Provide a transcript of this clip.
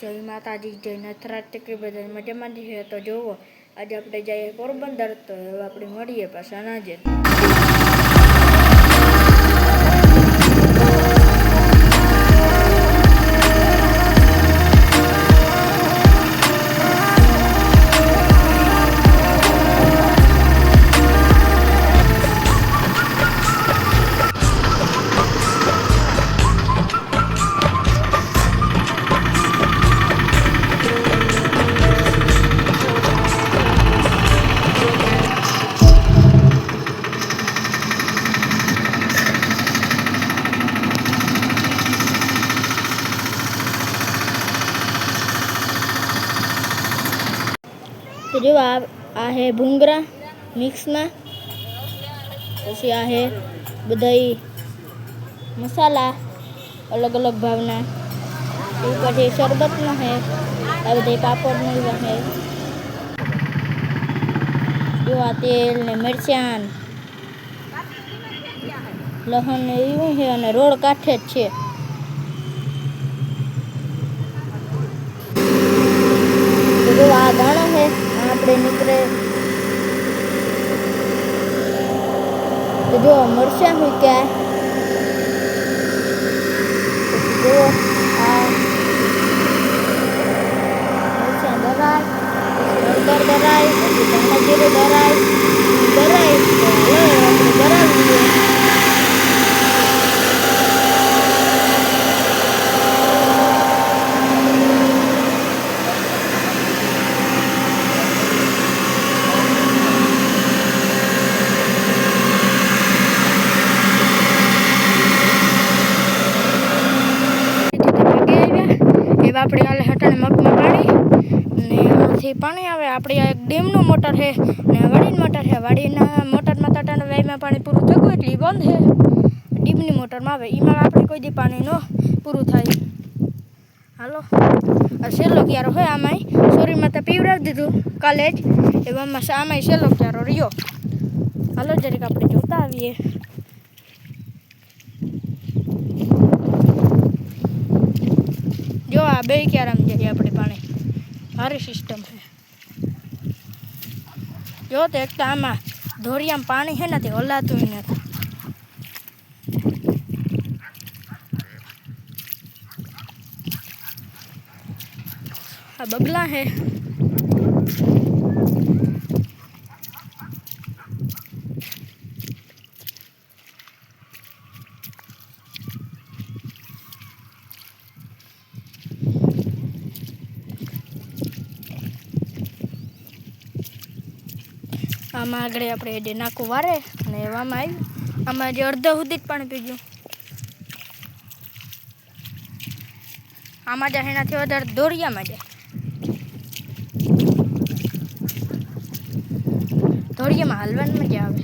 જય માતાજી જય નથરાજ ટેકરી બધા મજામાં છે. તો જુઓ, આજે આપણે જઈએ પોરબંદર. તો હવે આપણે મળીએ પાછા સાંજે તો જો આ હે ભૂંગરા મિક્સમાં. પછી આ હે બધા મસાલા અલગ અલગ ભાવના. પછી શરબતનો હે, આ બધા પાપડનો હે. જો આ તેલ ને મરચાં, લહણ ને એવું છે અને રોડ કાંઠે જ છે તો જો આ દાણો છે આ આપણે નીકળે તો જો મરચાં મૂક્યા પછી જો આ મરચાં દરાય હળદર દરાય પછી ધાણા જીરું દરાય દરાય તો હાલો આપણે દરાવી દઈએ એવા આપણે હાલે હટાણે મગમાં પાણી ને એમાંથી પાણી આવે. આપણી આ એક ડેમનું મોટર છે ને વાડીનું મોટર છે. વાડીના મોટરમાં તટાને વાયમાં પાણી પૂરું થયું એટલે એ બંધ છે. ડીમની મોટરમાં આવે. એમાં આપણે કોઈ દી પાણી ન પૂરું થાય. હાલો. છેલ્લો ક્યારો હોય આમાંય? સોરીમાં તો પીવડાવી દીધું કાલે જ. એવામાં આમાંય છેલ્લો ક્યારો રહ્યો. હાલો, જરીક આપણે જોતા આવીએ. આ બે ક્યારામ જઈએ આપણે પાણી. સારી સિસ્ટમ છે. જો તો એક તો આમાં ધોરિયામાં પાણી છે ને, તે હલાતું નથી. આ બગલા હે આમાં આગળ આપણે એડે નાખું વારે અને એવામાં આવ્યું આમાં જે અડધો સુધી જ પાણી પી ગયું આમાં જાય એનાથી વધારે દોરિયામાં જાય દોરિયામાં હાલવાની મજા આવે.